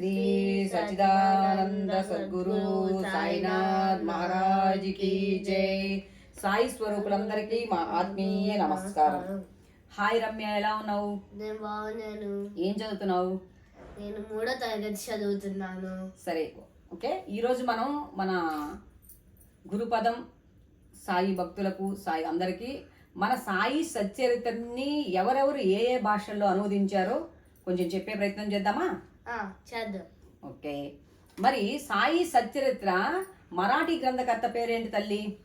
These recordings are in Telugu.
శ్రీ సచిదానంద సద్గురు సాయినాథ్ మహారాజ్కి జై సాయి స్వరూపులందరికీ మా ఆత్మీయ నమస్కారం. హాయ్ రమ్య ఎలా ఉన్నావు? నేను బాగున్నాను. ఏం చదువుతున్నావు? నేను మూడో తరగతి చదువుతున్నాను. సరే ఓకే. ఈరోజు మనం మన గురుపదం సాయి భక్తులకు సాయి అందరికీ మన సాయి సచ్చరిత్రని ఎవరెవరు ఏ ఏ భాషల్లో అనువదించారో కొంచెం చెప్పే ప్రయత్నం చేద్దామా? చేద్దాం. ఓకే. మరి సాయి సచ్చరిత్ర మరాఠీ గ్రంథకర్త పేరేంటి తల్లి?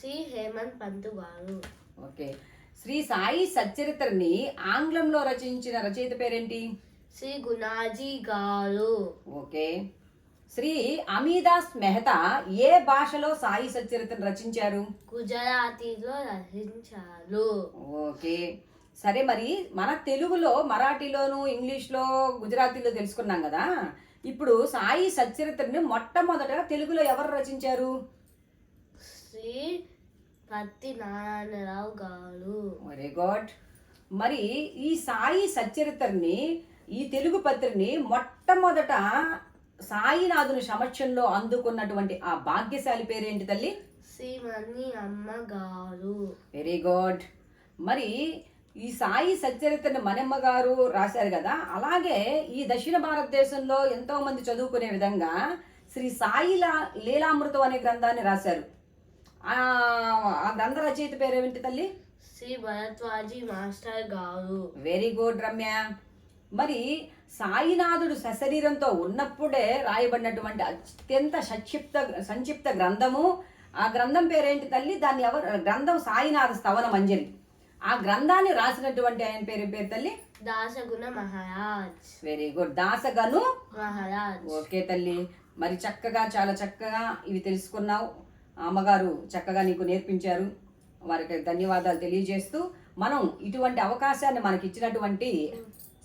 శ్రీ హేమంత్ పంతు గారు. ఓకే. శ్రీ సాయి సచ్చరిత్రని ఆంగ్లంలో రచించిన రచయిత పేరేంటి? శ్రీ గుణాజీ గారు. ఓకే. శ్రీ అమీదాస్ మెహతా ఏ భాషలో సాయి సచ్చరిత్రను రచించారు? గుజరాతీలో రచించారు. ఓకే. సరే మరి మన తెలుగులో మరాఠీలోను ఇంగ్లీష్లో గుజరాతీలో తెలుసుకున్నాం కదా. ఇప్పుడు సాయి సచ్చరిత్రని మొట్టమొదటగా తెలుగులో ఎవరు రచించారు? శ్రీ పత్తి నారాయణరావు గారు. Very good. మరి ఈ సాయి సచ్చరిత్రని ఈ తెలుగు పత్రిని మొట్టమొదట సాయినాథుని సమక్షంలో అందుకున్నటువంటి ఆ భాగ్యశాలి పేరేంటి తల్లి? శ్రీమణి అమ్మ గారు. Very good. మరి ఈ సాయి సచ్చరిత్రని మనమ్మ గారు రాశారు కదా అలాగే ఈ దక్షిణ భారతదేశంలో ఎంతో మంది చదువుకునే విధంగా శ్రీ సాయి లా- లీలామృతం అనే గ్రంథాన్ని రాశారు. ఆ గ్రంథ రచయిత పేరేమిటి తల్లి? శ్రీ భరద్వాజీ మాస్టర్ గారు. Very good Ramya. మరి సాయినాథుడు సశరీరంతో ఉన్నప్పుడే రాయబడినటువంటి అత్యంత సంక్షిప్త సంక్షిప్త గ్రంథము ఆ గ్రంథం పేరేంటి తల్లి? దాన్ని ఎవరు గ్రంథం సాయినాథ స్తవన మంజరి. ఆ గ్రంథాన్ని రాసినటువంటి ఆయన పేరు పేరు తల్లి? Dasaganu Maharaj. Very good Dasaganu Maharaj. Okay తల్లి. మరి చక్కగా చాలా చక్కగా ఇవి తెలుసుకున్నావు. అమ్మగారు చక్కగా నీకు నేర్పించారు. వారికి ధన్యవాదాలు తెలియజేస్తూ మనం ఇటువంటి అవకాశాన్ని మనకి ఇచ్చినటువంటి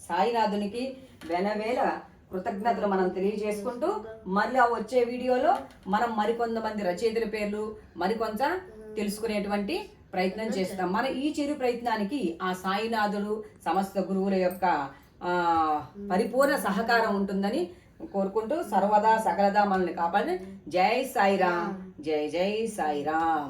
సాయినాథునికి వెనవేల కృతజ్ఞతలు మనం తెలియజేసుకుంటూ మళ్ళీ వచ్చే వీడియోలో మనం మరికొంతమంది రచయితల పేర్లు మరికొంత తెలుసుకునేటువంటి ప్రయత్నం చేస్తాం. మన ఈ చిరు ప్రయత్నానికి ఆ సాయినాథుడు సమస్త గురువుల యొక్క పరిపూర్ణ సహకారం ఉంటుందని కోరుకుంటూ సర్వదా సకలదా మనల్ని కాపాడి జై సాయిరామ్. జై జై సాయిరామ్.